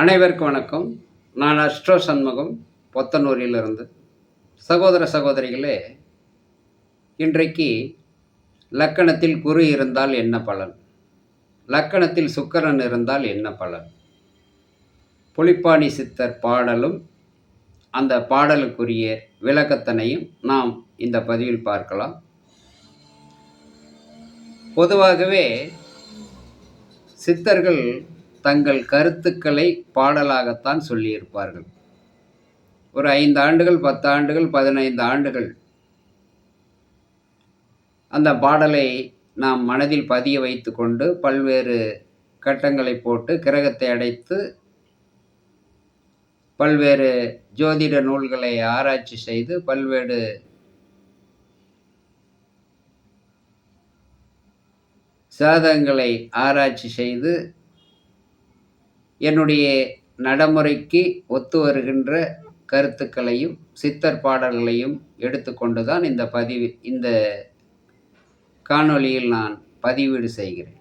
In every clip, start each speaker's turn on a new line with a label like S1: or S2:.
S1: அனைவருக்கும் வணக்கம். நான் அஷ்டோ சண்முகம் பொத்தனூரிலிருந்து. சகோதர சகோதரிகளே இன்றைக்கு லக்கணத்தில் குரு இருந்தால் என்ன பலன்? லக்கணத்தில் சுக்கரன் இருந்தால் என்ன பலன்? புலிப்பாணி சித்தர் பாடலும் அந்த பாடலுக்குரிய விளக்கத்தனையும் நாம் இந்த பதிவில் பார்க்கலாம். பொதுவாகவே சித்தர்கள் தங்கள் கருத்துக்களை பாடலாகத்தான் சொல்லியிருப்பார்கள். ஒரு ஐந்து ஆண்டுகள் பத்து ஆண்டுகள் பதினைந்து ஆண்டுகள். அந்த பாடலை நாம் மனதில் பதிய வைத்து கொண்டு பல்வேறு கட்டங்களை போட்டு கிரகத்தை அடைத்து பல்வேறு ஜோதிட நூல்களை ஆராய்ச்சி செய்து பல்வேறு சாதகங்களை ஆராய்ச்சி செய்து என்னுடைய நடைமுறைக்கு ஒத்து வருகின்ற கருத்துக்களையும் சித்தர் பாடல்களையும் எடுத்துக்கொண்டு தான் இந்த பதிவு இந்த காணொளியில் நான் பதிவீடு செய்கிறேன்.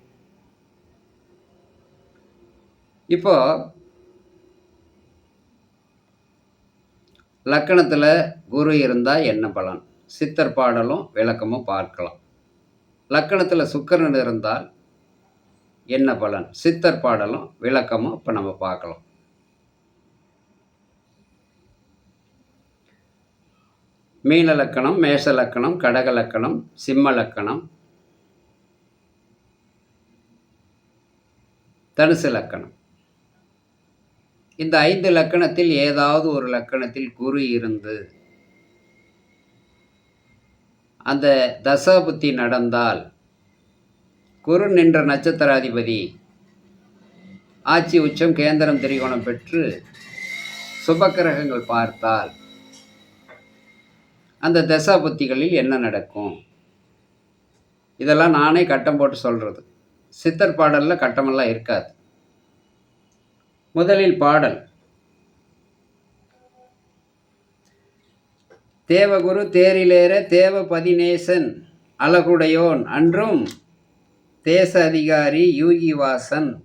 S1: இப்போ லக்கணத்தில் குரு இருந்தால் என்ன பலன்? சித்தர் பாடலும் விளக்கமும் பார்க்கலாம். லக்கணத்தில் சுக்கரன் இருந்தால் என்ன பலன்? சித்தர் பாடலும் விளக்கமும் இப்போ நம்ம பார்க்கலாம். மீன லக்கணம் மேஷ லக்கணம் கடக லக்கணம் சிம்ம லக்கணம் தனுசு லக்கணம். இந்த ஐந்து லக்கணத்தில் ஏதாவது ஒரு லக்கணத்தில் குரு இருந்து அந்த தசாபுத்தி நடந்தால் குரு நின்ற நட்சத்திராதிபதி. ஆட்சி உச்சம் கேந்திரம் திரிகோணம் பெற்று சுபக்கிரகங்கள் பார்த்தால் அந்த தசாபுத்திகளில் என்ன நடக்கும்? இதெல்லாம் நானே கட்டம் போட்டு சொல்கிறது சித்தர் பாடலில் கட்டமெல்லாம் இருக்காது. முதலில் பாடல். தேவகுரு தேரிலேற தேவ பதினேசன் அழகுடையோன் அன்றும் தேச அதிகாரி யூகிவாசன்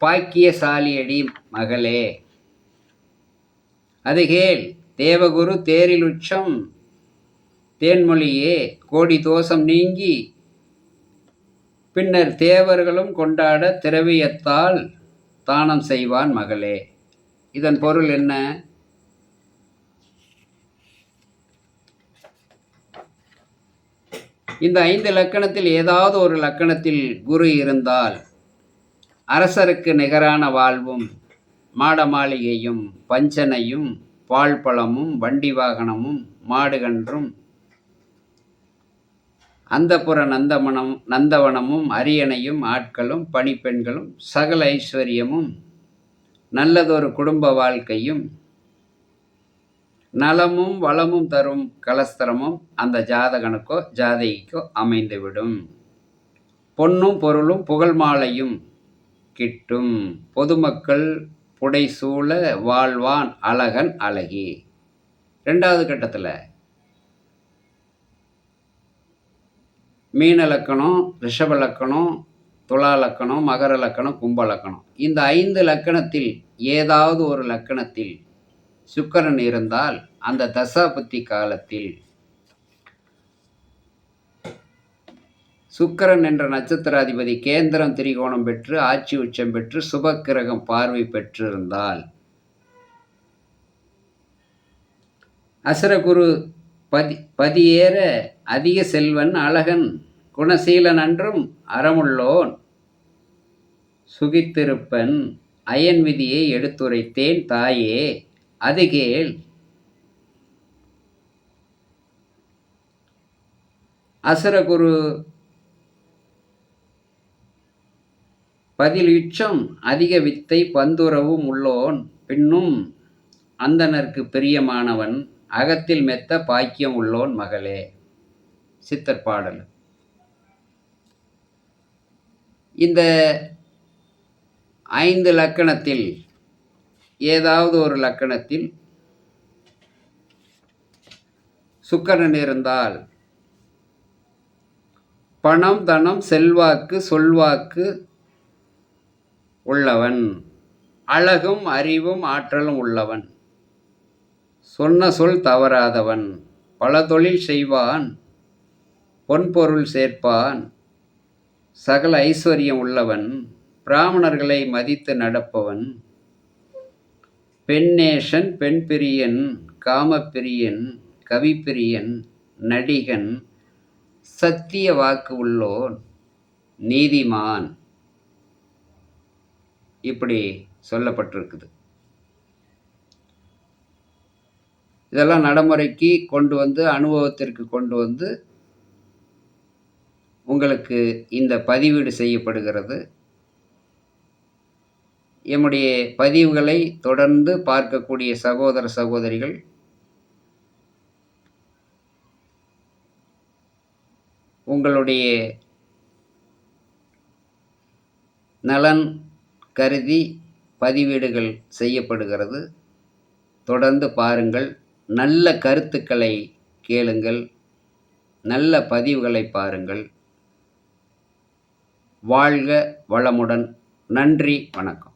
S1: பாக்கியசாலியடி மகளே. அது கேள் தேவகுரு தேரில் உச்சம் தேன்மொழியே கோடி தோஷம் நீங்கி பின்னர் தேவர்களும் கொண்டாட திரவியத்தால் தானம் செய்வான் மகளே. இதன் பொருள் என்ன? இந்த ஐந்து லக்கணத்தில் ஏதாவது ஒரு லக்கணத்தில் குரு இருந்தால் அரசருக்கு நிகரான வாழ்வும் மாட மாளிகையும் பஞ்சனையும் பால் பழமும் வண்டி வாகனமும் மாடுகன்றும் அந்தப்புற நந்தமனம் நந்தவனமும் அரியணையும் ஆட்களும் பணிப்பெண்களும் சகல ஐஸ்வர்யமும் நல்லதொரு குடும்ப வாழ்க்கையும் நலமும் வளமும் தரும் கலஸ்திரமும் அந்த ஜாதகனுக்கோ ஜாதகிக்கோ அமைந்துவிடும். பொன்னும் பொருளும் புகழ் மாலையும் கிட்டும். பொதுமக்கள் புடைசூழ வாழ்வான் அழகன் அழகி. ரெண்டாவது கட்டத்தில் மீன லக்கணம் ரிஷப லக்கணம் துலா லக்கணம் மகர லக்கணம் கும்ப லக்கணம். இந்த ஐந்து லக்கணத்தில் ஏதாவது ஒரு லக்கணத்தில் சுக்கரன் இருந்தால் அந்த தசாபுத்தி காலத்தில் சுக்கரன் என்ற நட்சத்திராதிபதி கேந்திரம் திரிகோணம் பெற்று ஆட்சி உச்சம் பெற்று சுபக்கிரகம் பார்வை பெற்றிருந்தால். அசுரகுரு பதி பதியேற அதிக செல்வன் அழகன் குணசீலன் அன்றும் அறமுள்ளோன். சுகித்திருப்பன் அயன் விதியை எடுத்துரைத்தேன் தாயே. அதுகேள் அசுரகுரு பதில் இச்சம் அதிக வித்தை பந்துறவும் உள்ளோன். பின்னும் அந்தனருக்கு பிரியமானவன் அகத்தில் மெத்த பாக்கியம் உள்ளோன் மகளே. சித்தர் பாடல். இந்த ஐந்து லக்கணத்தில் ஏதாவது ஒரு லக்கணத்தில் சுக்கரன் இருந்தால் பணம் தனம் செல்வாக்கு சொல்வாக்கு உள்ளவன். அழகும் அறிவும் ஆற்றலும் உள்ளவன். சொன்ன சொல் தவறாதவன். பல தொழில் செய்வான். பொன்பொருள் சேர்ப்பான். சகல ஐஸ்வர்யம் உள்ளவன். பிராமணர்களை மதித்து நடப்பவன். பெண்ணேஷன் பெண் பிரியன் காமப்பிரியன் கவிப்பிரியன் நடிகன் சத்திய வாக்கு உள்ளோன் நீதிமான். இப்படி சொல்லப்பட்டிருக்குது. இதெல்லாம் நடைமுறைக்கு கொண்டு வந்து அனுபவத்திற்கு கொண்டு வந்து உங்களுக்கு இந்த பதிவீடு செய்யப்படுகிறது. என்னுடைய பதிவுகளை தொடர்ந்து பார்க்கக்கூடிய சகோதர சகோதரிகள். உங்களுடைய நலன் கருதி பதிவீடுகள் செய்யப்படுகிறது. தொடர்ந்து பாருங்கள். நல்ல கருத்துக்களை கேளுங்கள். நல்ல பதிவுகளை பாருங்கள். வாழ்க வளமுடன். நன்றி. வணக்கம்.